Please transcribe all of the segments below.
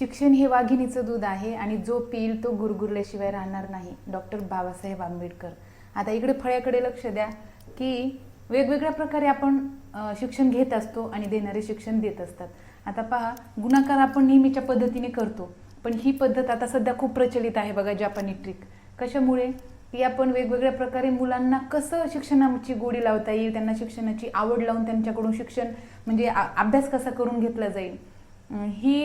शिक्षण हे वाघिणीचं दूध आहे आणि जो पिईल तो गुरगुरल्याशिवाय राहणार नाही डॉक्टर बाबासाहेब आंबेडकर. आता इकडे फळ्याकडे लक्ष द्या की वेगवेगळ्या प्रकारे आपण शिक्षण घेत असतो आणि देणारे शिक्षण देत असतात. आता पहा गुणाकार आपण नेहमीच्या पद्धतीने करतो पण ही पद्धत आता सध्या खूप प्रचलित आहे बघा जापानी ट्रिक कशामुळे? की आपण वेगवेगळ्या प्रकारे मुलांना कसं शिक्षणाची गोडी लावता येईल त्यांना शिक्षणाची आवड लावून त्यांच्याकडून शिक्षण म्हणजे आ- अभ्यास कसा करून घेतला जाईल? ही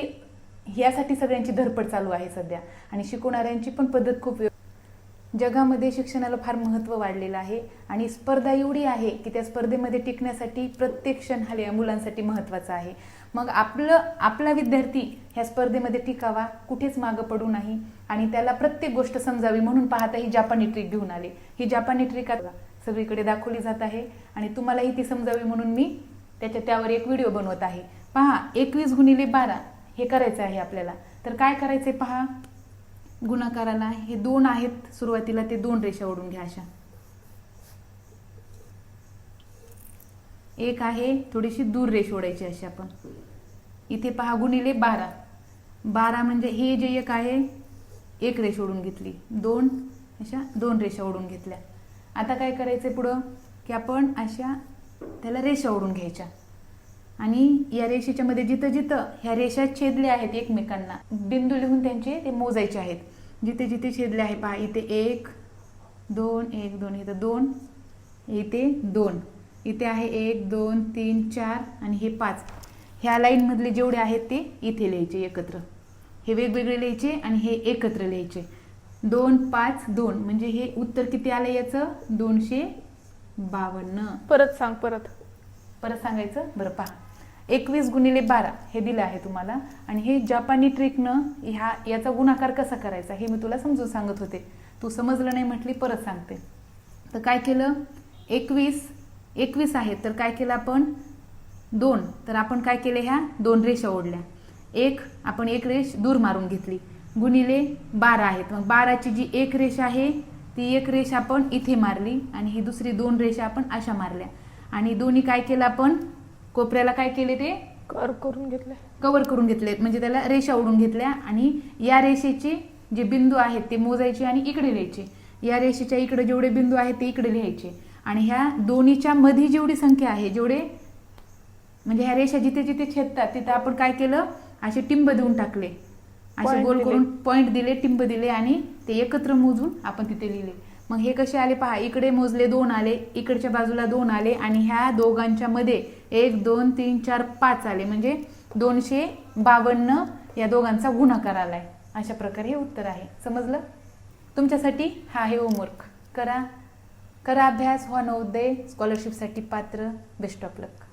यासाठी सगळ्यांची धडपड चालू आहे सध्या. आणि शिकवणाऱ्यांची पण पद्धत खूप जगामध्ये शिक्षणाला फार महत्त्व वाढलेलं आहे. आणि स्पर्धा एवढी आहे की त्या स्पर्धेमध्ये टिकण्यासाठी प्रत्येक क्षण हा या मुलांसाठी महत्त्वाचा आहे. मग आपलं आपला विद्यार्थी ह्या स्पर्धेमध्ये टिकावा कुठेच मागं पडू नाही. आणि त्याला प्रत्येक गोष्ट समजावी म्हणून पाहता ही जापानी ट्रिक घेऊन आले. ही जापानी ट्रिक आता सगळीकडे दाखवली जात आहे. आणि तुम्हालाही ती समजावी म्हणून मी त्याच्या त्यावर एक व्हिडिओ बनवत आहे. पहा एकवीस गुणिले बारा. हे करायचं आहे आपल्याला. तर काय करायचं आहे पहा? गुणाकाराला हे दोन आहेत सुरुवातीला ते दोन रेषा ओढून घ्या अशा. एक आहे थोडीशी दूर रेष ओढायची अशी आपण. इथे पहा गुणिले बारा. बारा म्हणजे हे जे एक आहे एक रेष ओढून घेतली. दोन अशा दोन रेषा ओढून घेतल्या. आता काय करायचं पुढं? की आपण अशा त्याला रेषा ओढून घ्यायच्या. आणि या रेषेच्या मध्ये जिथं जिथं ह्या रेषा छेदल्या आहेत एकमेकांना बिंदू लिहून त्यांचे ते मोजायचे आहेत. जिथे जिथे छेदले आहे पहा इथे एक दोन एक दोन इथं दोन इथे दोन. इथे आहे एक दोन तीन चार आणि हे पाच. ह्या लाईनमधले जेवढे आहेत ते इथे लिहायचे एकत्र. हे वेगवेगळे लिहायचे आणि हे एकत्र लिहायचे. दोन पाच दोन. म्हणजे हे उत्तर किती आलं याचं? दोनशे बावन्न. परत सांग परत. परत सांगायचं? बरं पहा. एकवीस गुणिले बारा हे दिलं आहे तुम्हाला. आणि हे जापानी ट्रिकनं ह्या याचा गुणाकार कसा करायचा हे मी तुला समजून सांगत होते. तू समजलं नाही म्हटली परत सांगते. तर काय केलं? एकवीस एकवीस आहेत तर काय केलं आपण? दोन. तर आपण काय केले ह्या? दोन रेषा ओढल्या. एक आपण एक रेष दूर मारून घेतली. गुणिले बारा आहेत. मग बाराची जी एक रेष आहे ती एक रेष आपण इथे मारली आणि ही दुसरी दोन रेषा आपण अशा मारल्या. आणि दोन्ही काय केलं आपण? कोपऱ्याला काय केले ते? कर करून घेतले. कव्हर करून घेतले. म्हणजे त्याला रेषा ओढून घेतल्या आणि या रेषेचे जे बिंदू आहेत ते मोजायचे आणि इकडे लिहायचे. या रेषेच्या इकडे जेवढे बिंदू आहेत ते इकडे लिहायचे. आणि ह्या दोन्हीच्या मध्ये जेवढी संख्या आहे जेवढे म्हणजे ह्या रेषा जिथे जिथे छेदतात तिथे आपण काय केलं? असे टिंब देऊन टाकले. असे गोल. करून पॉइंट दिले टिंब दिले आणि ते एकत्र मोजून आपण तिथे लिहिले. मग हे कसे आले पहा इकडे मोजले दोन आले इकडच्या बाजूला दोन आले आणि ह्या दोघांच्या मध्ये एक दोन तीन चार पाच आले. म्हणजे दोनशे बावन्न या दोघांचा गुणाकार आलाय. अशा प्रकारे हे उत्तर आहे. समजलं? तुमच्यासाठी हा आहे होमवर्क करा. करा अभ्यास व्हा नवोदय. स्कॉलरशिपसाठी पात्र. Best of luck